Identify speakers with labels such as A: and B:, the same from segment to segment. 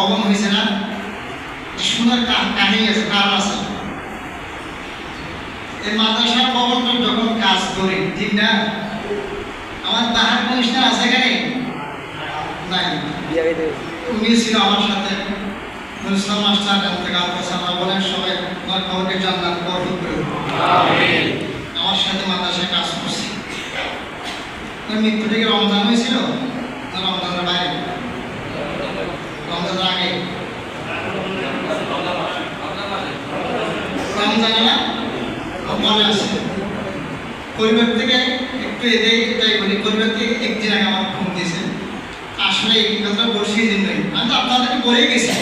A: ভবন হয়েছে না? কা- কাহিনী আছে কারণ আছে? এই মাদ্রাসার ভবনটা যখন কাজ করি ঠিক না? আমার তাহার কমিশনার আছে এখানে? নাই। উনি ছিল আমার সাথে। নুরুসলাম মাস্টার থেকে আলফাস আমরা বলেন সবাই আমার খবরকে জানলাম বরফত করে আমার সাথে মাদ্রাসায় কাজ করছি। মৃত্যু থেকে রমজান হয়েছিল না রমজানের বাইরে রমজানের আগে রমজানে না আছে। পরিবার থেকে একটু এটাই এটাই বলি, পরিবার থেকে একদিন আগে আমার ফোন দিয়েছে। আসলে এই বসিয়ে দিন নয় আমি তো আপনাদেরকে বলেই গেছি।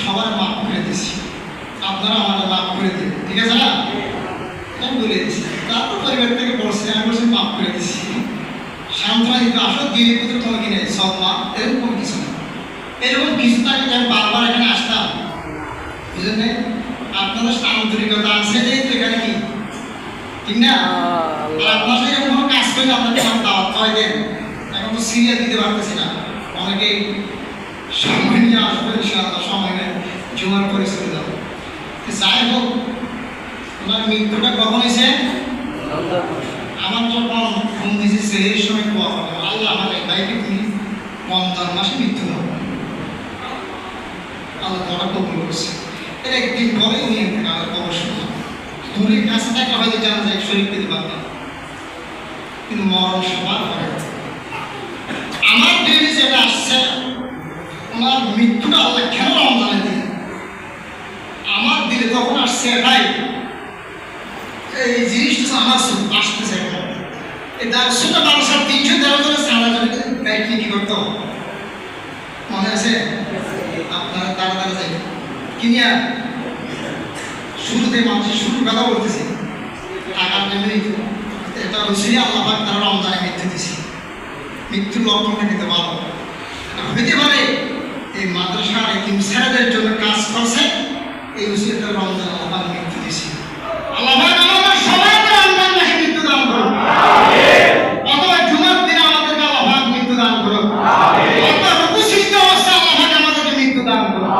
A: সবার মাফ করে দিয়েছি আপনারা আমাদের মাফ করে দিন ঠিক আছে না? আমি বলে দিয়েছি তারপর পরিবার থেকে বলছে, আমি বলছি মাফ করে দিয়েছি সান্ত্বনা দিতে আসো, দিনের ভিতরে তোমাকে নেই সব মা, এরকম কিছু না। এরকম কিছু যে আমি বারবার এখানে আসতাম। বুঝলেন না? আপনাদের সাথে আন্তরিকতা আছে তো এখানে কি? ঠিক না? আপনার সাথে কোনো কাজ করলে আপনাকে আমার দাওয়াত খাওয়াই দেন। এখন তো সিরিয়া দিতে পারতেছি না। অনেকেই সময় নিয়ে আসবে ইনশাআল্লাহ সময় নেই জুমার পরে চলে যাব। যাই হোক ওনার মৃত্যুটা কখন হয়েছে? আমার যখন ফোন দিয়েছে সেই সময় কোয়া হবে আল্লাহ আমার এই ভাইকে তুমি রমজান মাসে মৃত্যু দাও। আল্লাহ তারা কবুল করছে। একদিন পরে উনি আমার খবর শুনলাম দূরে কাছে থাকলে হয়তো জানা যায় শরীর পেতে পারতাম কিন্তু মরণ সবার আমার দিনে যেটা আসছে ওনার মৃত্যুটা আল্লাহ কেন রমজানে দিন আমার দিলে তখন আসছে ভাই এই জিনিসটা আমার আসতেছে এখন। এই দেড়শোটা বারোশো তিনশো তেরো জনের সারা জনের গাইড নিয়ে কি করতো মনে আছে? আপনারা তারা তারা কিনিয়া শুরুতে মানুষের শুরুর কথা বলতেছে। টাকার জন্য এটা হচ্ছে আল্লাহ তারা রমজানে মৃত্যু দিছে। মৃত্যুর লক্ষণটা নিতে পারো হইতে পারে এই মাদ্রাসার এই তিন জন্য কাজ করছে, এই উচিতটা রমজান, আল্লাহ মৃত্যু দিছি আল্লাহ পাক আমাদের সবাইকে রমজান মাসে মৃত্যু দান করুন অথবা জুমার দিনে আমাদেরকে আল্লাহ পাক মৃত্যু দান করুন অথবা রুকুশিদ্ধ অবস্থা আল্লাহ পাক আমাদেরকে মৃত্যু দান করুন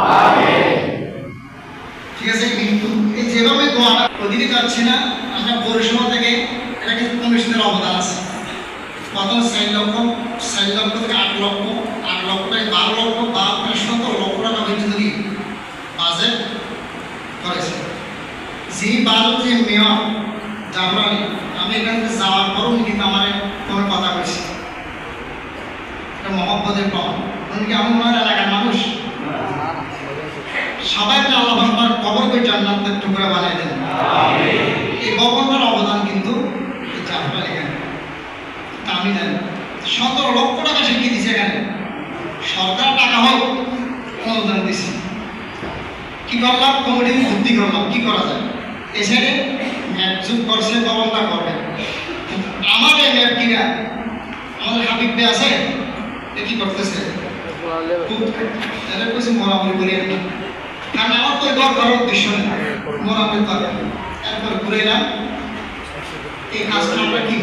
A: ঠিক আছে কিন্তু এই যেভাবে দোয়াটা ওদিকে যাচ্ছে না। আমরা পৌরসভা থেকে এটা কিন্তু কমিশনের অবদান আছে। প্রথম চার লক্ষ চার লক্ষ থেকে আট লক্ষ। আট লক্ষ থেকে বারো লক্ষ বারো থেকে সতেরো লক্ষ টাকা পর্যন্ত কি বাজেট করেছে। যে বারো যে মেয়র জাফরানি আমি এখান থেকে যাওয়ার পরও উনি কিন্তু আমার কোনো কথা বলছি এটা মহব্বতের কম উনি কি আমি ওনার এলাকার মানুষ? সবাইকে আল্লাহ আমার কবরকে জান্নাতের টুকরা বানিয়ে দেন। এই ভবনটার অবদান কিন্তু এই এখানে তা আমি জানি সতেরো লক্ষ টাকা সে কি দিছে এখানে? সরকার টাকা হোক অনুদান দিছে কি করলাম? কমিটি ভর্তি করলাম কি করা যায়? এছাড়ে ম্যাপ যুগ করছে ভবনটা করবে। আমার এই ম্যাপ কিনা? আমাদের হাবিব আছে এ কি করতেছে? খুব মরামরি করি আর কারণ আমার তো ঘর করার উদ্দেশ্য নেই। করে এরপর ঘুরে এলাম। এই কাজটা আমরা কি?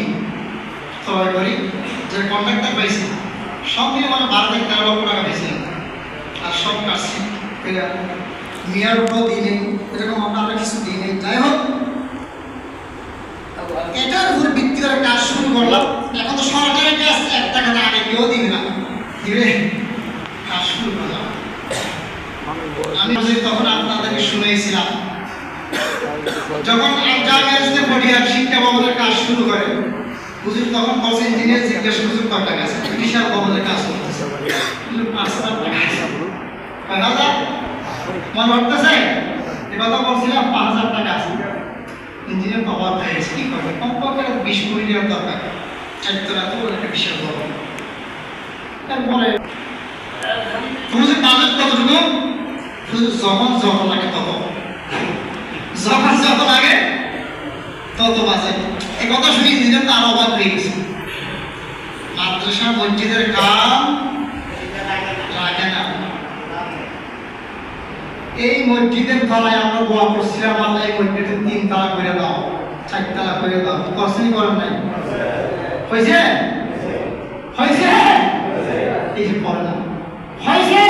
A: ক্রয় করি। যে কন্ট্রাক্টর পাইছি, সব মিলে মানে বারো থেকে তেরো লক্ষ টাকা পেয়েছিলাম আর সব কাটছি উপর দিই নেই, এরকম আমরা আমরা কিছু দিই নেই। যাই হোক, এটার উপর ভিত্তি করে কাজ শুরু করলাম। এখন তো সরকারের কাজ এক টাকা না আগে কেউ দিবে না। দিবে কাজ শুরু করলাম আমি বলি তখন আপনাদেরকে শুনেছিলাম যখন ইসলাম পটিয়ার শিক্ষা ভবনের কাজ শুরু করে, হুজুর তখন বলছে ইঞ্জিনিয়ার জিজ্ঞাসা হুজুর কত টাকা আছে? বিশাল ভবনের কাজ করতেছে। পাঁচ হাজার মনে হতেছে এবার তো বলছিলাম পাঁচ হাজার টাকা আছে। ইঞ্জিনিয়ার হয়ে গেছে, কি করবে? কমপক্ষে বিশ টাকার দরকার। চারতলা তো একটা বিশাল ভবন তারপরে হুজুর বাজেট কতটুকু হুজুর, যখন যত লাগে তত যখন যত লাগে, তত বাজে। এই কথা শুনি নিজের তো আরও অবাক হয়ে গেছে। মাদ্রাসা মসজিদের কাম লাগে না। এই মসজিদের তলায় আমরা দোয়া করছিলাম, আল্লাহ এই মসজিদের তিন তালা করে দাও চার তালা করে দাও। করছেন করেন নাই? হয়েছে? হয়েছে? এই যে পড়ে না হয়েছে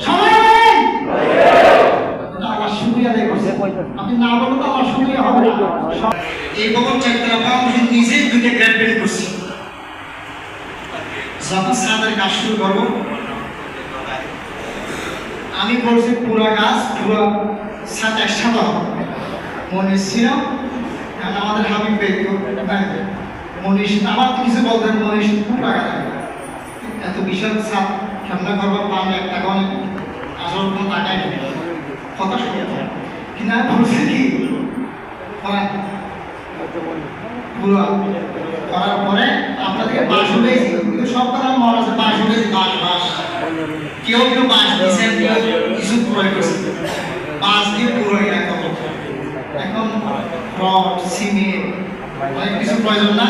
A: সবাই বলেন ওটা আল্লাহ শুকরিয়া আদায় করছে আপনি না বললে তো আল্লাহ শুকরিয়া হবে না সব- এই ভবন চাকরা ফাউন্ডেশন নিজেই দুইটা গ্র্যাজুয়েট করছি সাদের কাজ শুরু করব। আমি বলছি পুরো গাছ, পুরো সাত একসাথে হবে। মনে ছিল কারণ আমাদের হাবিব ভাই মনীষ আমার কিছু বলতে মনীষ খুব এত বিশাল সাপ সামনে করব পাম এক টাকা অনেক। আসল কোনো টাকাই নেই কথা শুনে কিন্তু আমি বলছি কি করার পরে আপনাদেরকে বাস হয়েছি সব কথা মনে আছে বাস হয়েছি বাস বাস কেউ কেউ বাস দিয়েছেন কেউ কিছু প্রয়োগ করছে। বাস দিয়ে পুরো এখন এখন রড, সিমেন্ট, অনেক কিছু প্রয়োজন না?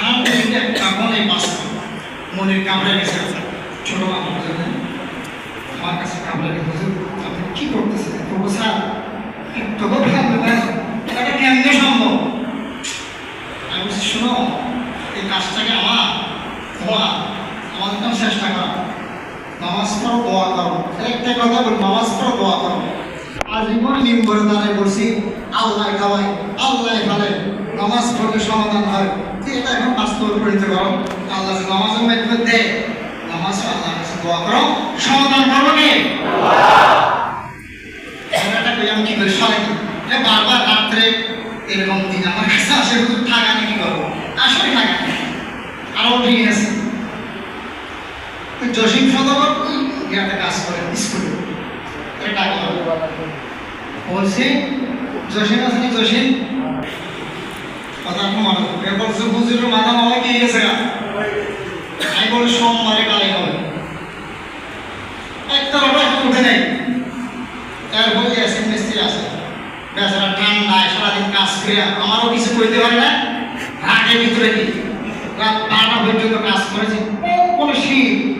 A: হাত থেকে এখন এই মনের কামড়ে গেছে ছোট আমার জন্য আমার কাছে কামড়ে গেছে। আপনি কি করতেছেন? তবু স্যার একটু ভাববে না এটা কেমনে সম্ভব আমি বলছি শোনো এই কাজটাকে আমার তোমার আমাদের তো চেষ্টা করো নামাজ পড়ো দোয়া করো একটা কথা বল নামাজ পড়ো, দোয়া করো। আজীবন নিম্বরে দাঁড়ায় বলছি আল্লাহ খাওয়াই আল্লাহ খালে নামাজ পড়লে সমাধান হয়। এটা এখন বাস্তবে পরিণত করো। আল্লাহ নামাজের মাধ্যমে দেয়, নামাজ আল্লাহর কাছে দোয়া করো। সমাধান করব কে? এটা কই, আমি কি করে? বারবার রাত্রে এরকম দিন আমার কাছে আসে হুজুর টাকা নিয়ে কি করব? আসলে টাকা নেই। আরও ঠিক আছে জসিম সদর ইয়াতে কাজ করেন স্কুলে বলছি জসিন আছে কি জসিন কথা মনে এরপর হুজুরের মাথা মামা কি গেছে আমি বলি, সোমবারে কালে হবে। আছে মিস্ত্রি আছে। বেচারা সারাদিন কাজ করে, আমারও কিছু করতে পারে না। রাগের ভিতরে কি? রাত বারোটা পর্যন্ত কাজ করেছে। কোনো শীত